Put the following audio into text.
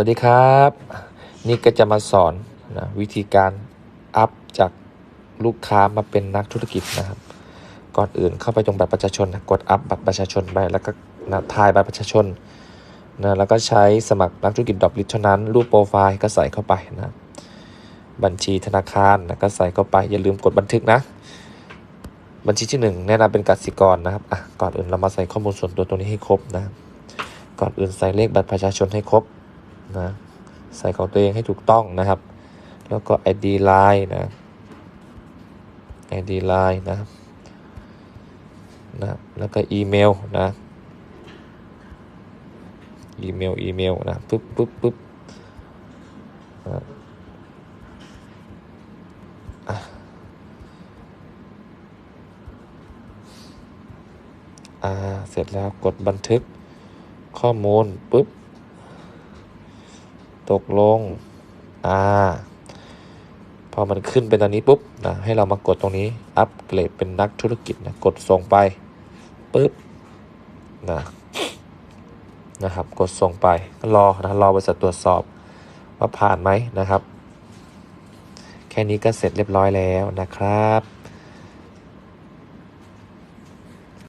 วัสดีครับ นี่ก็จะมาสอนนะวิธีการอัพจากลูกค้ามาเป็นนักธุรกิจนะครับ ก่อนอื่นเข้าไปตรงบัตรประชาชนนะกดอัพบัตรประชาชนไปแล้วก็นะถ่ายบัตรประชาชนนะแล้วก็ใช้สมัครนักธุรกิจดอกลิทเท่านั้นรูปโปรไฟล์ก็ใส่เข้าไปนะบัญชีธนาคารนะก็ใส่เข้าไปอย่าลืมกดบันทึกนะ บัญชีที่หนึ่งแนะนำเป็นกสิกรนะครับอะก่อนอื่นเรามาใส่ข้อมูลส่วนตัวตรงนี้ให้ครบนะก่อนอื่นใส่เลขบัตรประชาชนให้ครบ นะใส่ของตัวเองให้ถูกต้องนะครับ แล้วก็ ID Line นะ ID Line นะนะแล้วก็อีเมลนะอีเมลอีเมลนะปึ๊บปึ๊บปึ๊บนะอะอ่าเสร็จแล้วกดบันทึกข้อมูลปุ๊บ ตกลง อ่า พอมันขึ้นเป็นตอนนี้ปุ๊บนะให้เรามากดตรงนี้ อัปเกรดเป็นนักธุรกิจนะกดส่งไปปุ๊บนะนะครับ กดส่งไปก็รอนะรอบริษัทตรวจสอบว่าผ่านไหมนะครับ แค่นี้ก็เสร็จเรียบร้อยแล้วนะครับ